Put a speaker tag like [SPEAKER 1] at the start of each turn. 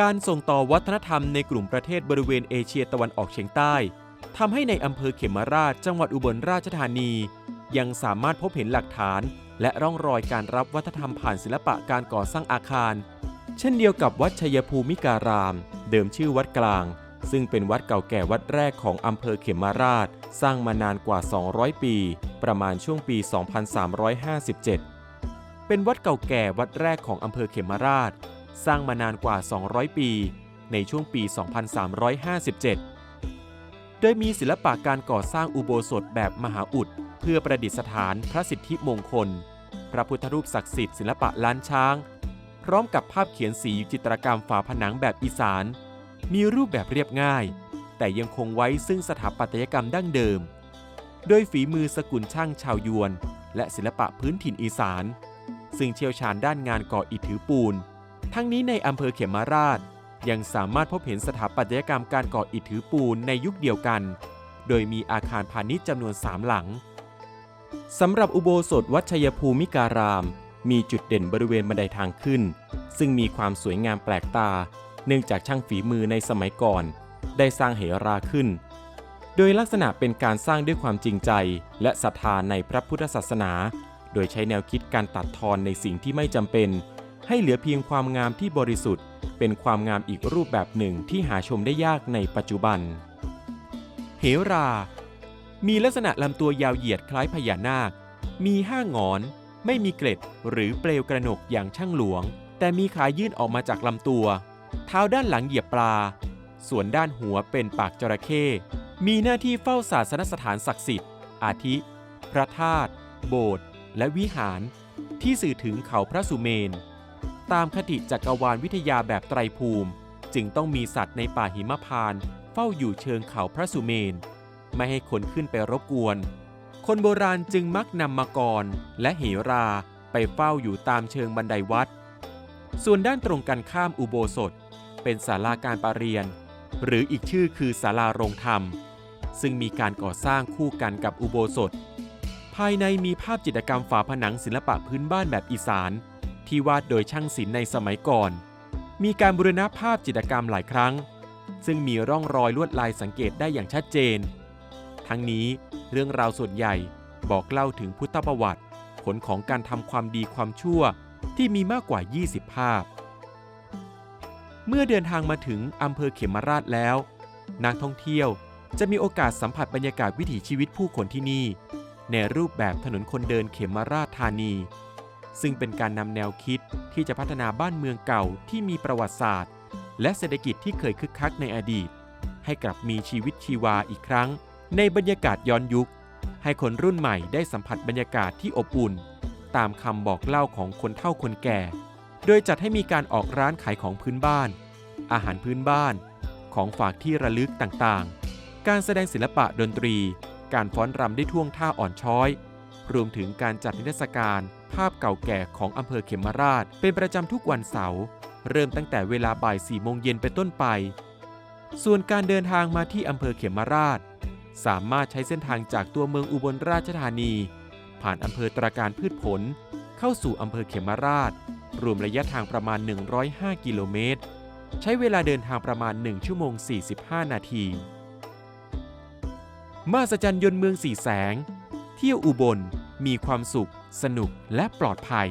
[SPEAKER 1] การส่งต่อวัฒนธรรมในกลุ่มประเทศบริเวณเอเชียตะวันออกเฉียงใต้ทำให้ในอำเภอเขมราชจังหวัดอุบลราชธานี ยังสามารถพบเห็นหลักฐาน และร่องรอยการรับวัฒนธรรมผ่านศิลปะการก่อสร้างอาคาร เช่นเดียวกับวัดชัยภูมิการาม เดิมชื่อวัดกลาง ซึ่งเป็นวัดเก่าแก่วัดแรกของอำเภอเขมราช สร้างมานานกว่า 200 ปี ประมาณช่วงปี 2357 เป็นวัดเก่าแก่วัดแรกของอำเภอเขมราช สร้างมานานกว่า 200 ปี ในช่วงปี 2357 โดยมีศิลปะการก่อสร้างอุโบสถแบบมหาอุด เพื่อประดิษฐานพระสิทธิมงคล พระพุทธรูปศักดิ์สิทธิ์ศิลปะล้านช้าง พร้อมกับภาพเขียนสีจิตรกรรมฝาผนังแบบอีสาน มีรูปแบบเรียบง่าย แต่ยังคงไว้ซึ่งสถาปัตยกรรมดั้งเดิม โดยฝีมือสกุลช่างชาวยวน และศิลปะพื้นถิ่นอีสาน ซึ่งเชี่ยวชาญด้านงานก่ออิฐถือปูน ทั้งนี้ในอำเภอเขมราช ยังสามารถพบเห็นสถาปัตยกรรมการก่ออิฐถือปูนในยุคเดียวกัน โดยมีอาคารพาณิชย์จำนวนสามหลังสำหรับอุโบสถวัดชัยภูมิการาม มีจุดเด่นบริเวณบันไดทางขึ้น ซึ่งมีความสวยงามแปลกตา เนื่องจากช่างฝีมือในสมัยก่อน ได้สร้างเหราขึ้น โดยลักษณะเป็นการสร้างด้วยความจริงใจ และศรัทธาในพระพุทธศาสนา โดยใช้แนวคิดการตัดทอนในสิ่งที่ไม่จำเป็น ให้เหลือเพียงความงามที่บริสุทธิ์ เป็นความงามอีกรูปแบบหนึ่งที่หาชมได้ยากในปัจจุบัน เหรา มีลักษณะลำตัวยาวเหยียดคล้ายพญานาค มีห้างอน ไม่มีเกล็ดหรือเปลวกระหนกอย่างช่างหลวง แต่มีขายื่นออกมาจากลำตัว เท้าด้านหลังเหยียบปลา ส่วนด้านหัวเป็นปากจระเข้มีหน้าที่เฝ้าศาสนสถานศักดิ์สิทธิ์ อาทิ พระธาตุ โบสถ์ และวิหาร ที่สื่อถึงเขาพระสุเมน ตามคติจักรวาลวิทยาแบบไตรภูมิ จึงต้องมีสัตว์ในป่าหิมพานต์เฝ้าอยู่เชิงเขาพระสุเมน ไม่ให้คนขึ้นไปรบกวน คนโบราณจึงมักนำมากรและเหราไปเฝ้าอยู่ตามเชิงบันไดวัด ส่วนด้านตรงกันข้ามอุโบสถ เป็นศาลาการประเรียน หรืออีกชื่อคือศาลาโรงธรรม ซึ่งมีการก่อสร้างคู่กันกับอุโบสถ ภายในมีภาพจิตรกรรมฝาผนังศิลปะพื้นบ้านแบบอีสาน ที่วาดโดยช่างศิลป์ในสมัยก่อน มีการบูรณภาพจิตรกรรมหลายครั้ง ซึ่งมีร่องรอยลวดลายสังเกตได้อย่างชัดเจน ทั้งนี้เรื่องราวส่วนใหญ่บอกเล่าถึงพุทธประวัติ ผลของการทำความดีความชั่วที่มีมากกว่า 20 ภาพ เมื่อเดินทางมาถึงอำเภอเขมราชแล้ว นักท่องเที่ยวจะมีโอกาสสัมผัสบรรยากาศวิถีชีวิตผู้คนที่นี่ ในรูปแบบถนนคนเดินเขมราชธานี ซึ่งเป็นการนำแนวคิดที่จะพัฒนาบ้านเมืองเก่าที่มีประวัติศาสตร์ และเศรษฐกิจที่เคยคึกคักในอดีต ให้กลับมีชีวิตชีวาอีกครั้ง ในบรรยากาศย้อนยุค ให้คนรุ่นใหม่ได้สัมผัสบรรยากาศที่อบอุ่น ตามคำบอกเล่าของคนเฒ่าคนแก่ โดยจัดให้มีการออกร้านขายของพื้นบ้าน อาหารพื้นบ้าน ของฝากที่ระลึกต่างๆ การแสดงศิลปะดนตรี การฟ้อนรำได้ท่วงท่าอ่อนช้อย รวมถึงการจัดนิทรรศการภาพเก่าแก่ของอำเภอเขมราช เป็นประจำทุกวันเสาร์เริ่มตั้งแต่เวลาบ่าย4โมงเย็นเป็นต้นไป ส่วนการเดินทางมาที่อำเภอเขมราช สามารถใช้เส้นทางจากตัวเมืองอุบลราชธานี ผ่านอำเภอตราการพืชผล เข้าสู่อำเภอเขมราช รวมระยะทางประมาณ 105 กิโลเมตร ใช้เวลาเดินทางประมาณ 1 ชั่วโมง 45 นาทีมาสจันยนต์เมืองสี่แสง เที่ยวอุบล มีความสุข สนุกและปลอดภัย